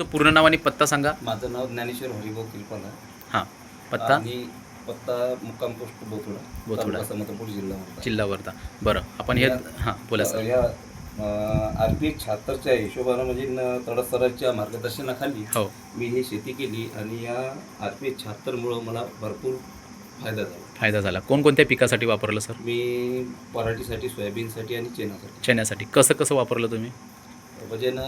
तुमचं पूर्ण नाव आणि पत्ता सांगा. माझं नाव ज्ञानेश्वर हरिभाऊ किलपाला हां पत्ता? आणि पत्ता मुक्काम पोस्ट बोथुडा बोथुडा. समतपूर जिल्हा वर्धा. जिल्हा वर्धा बरं आपण हे या- हां बोला सर. या आर पी शहात्तरच्या हिशोबानं म्हणजे न- तडस सरांच्या मार्गदर्शनाखाली हो. मी ही शेती केली आणि या आर पी शहात्तरमुळं मला भरपूर फायदा झाला. फायदा झाला. कोणकोणत्या पिकासाठी वापरलं सर? मी पराठीसाठी सोयाबीनसाठी आणि चेनासाठी चण्यासाठी. कसं कसं वापरलं तुम्ही? म्हणजे न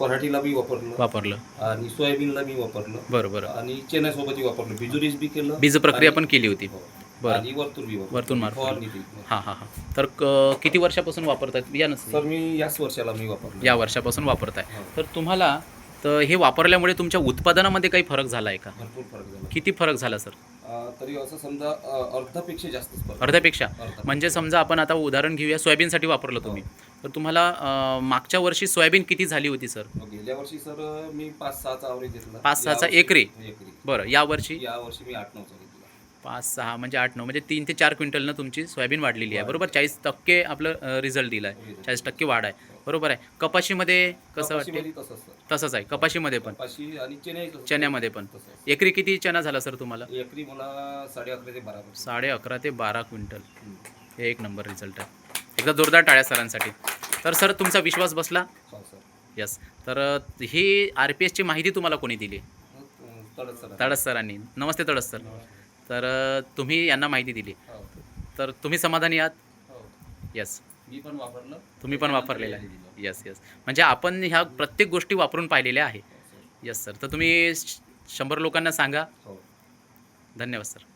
पराठीला बी वापरलं. वापरलं. आणि सोयाबीनला बी वापरलं. बरं बरं. आणि चेनासोबतही वापरलं. बिजुरीस बी केलं. बीज प्रक्रिया पण केली होती. हो. बरं. आणि वरतून बी वापरलं. वरतून मारतो. फवारणी ती. हां हां हां. तर क- किती वर्षापासून वापरतात या नसतं. सर मी याच वर्षाला मी वापरलं. या वर्षापासून वापरताय. हो. तर तुम्हाला तर हे वापरल्यामुळे तुमच्या उत्पादनामध्ये काही फरक झाला आहे का? भरपूर फरक झाला. किती फरक झाला सर? तरी असं समजा अर्धापेक्षा फरक अर्ध्यापेक्षा अर्धा. म्हणजे समजा आपण आता उदाहरण घेऊया सोयाबीनसाठी वापरलं तुम्ही. तर तुम्हाला मागच्या वर्षी सोयाबीन किती झाली होती सर? मग गेल्या वर्षी सर मी पाच सहाचा आवरेज घेतला पाच सहाचा एकरी? बरं या वर्षी? या वर्षी मी आठ नऊचा घेतला. पाच सहा म्हणजे आठ नऊ म्हणजे तीन ते चार क्विंटलनं तुमची सोयाबीन वाढलेली आहे. बरोबर? चाळीस टक्के आपलं रिझल्ट दिला आहे. चाळीस टक्के वाढ आहे. बरोबर आहे. कपाशीमध्ये कसं वाटते? तसंच आहे. कपाशीमध्ये पण. कपाशी आणि चेन्नई चण्यामध्ये पण. एकरी किती चना झाला सर तुम्हाला? एकरी मला साडे अकरा ते बारा. साडे अकरा ते बारा क्विंटल. हे एक नंबर रिझल्ट आहे. एकदा जोरदार टाळ्या सरांसाठी. तर सर तुमचा विश्वास बसला? हो यस. तर ही आर पी एसची माहिती तुम्हाला कोणी दिली? तडस सर तडस सरांनी. नमस्ते तडस सर. तर तुम्ही यांना माहिती दिली. हो. तर तुम्ही समाधानी आहात? हो. यस. मी पण वापरलं. तुम्ही पण वापरलेलं. आहे. यस यस म्हणजे आपण ह्या प्रत्येक गोष्टी वापरून पाहिलेल्या आहे हो. यस सर तर तुम्ही श- शंभर लोकांना सांगा. हो. धन्यवाद सर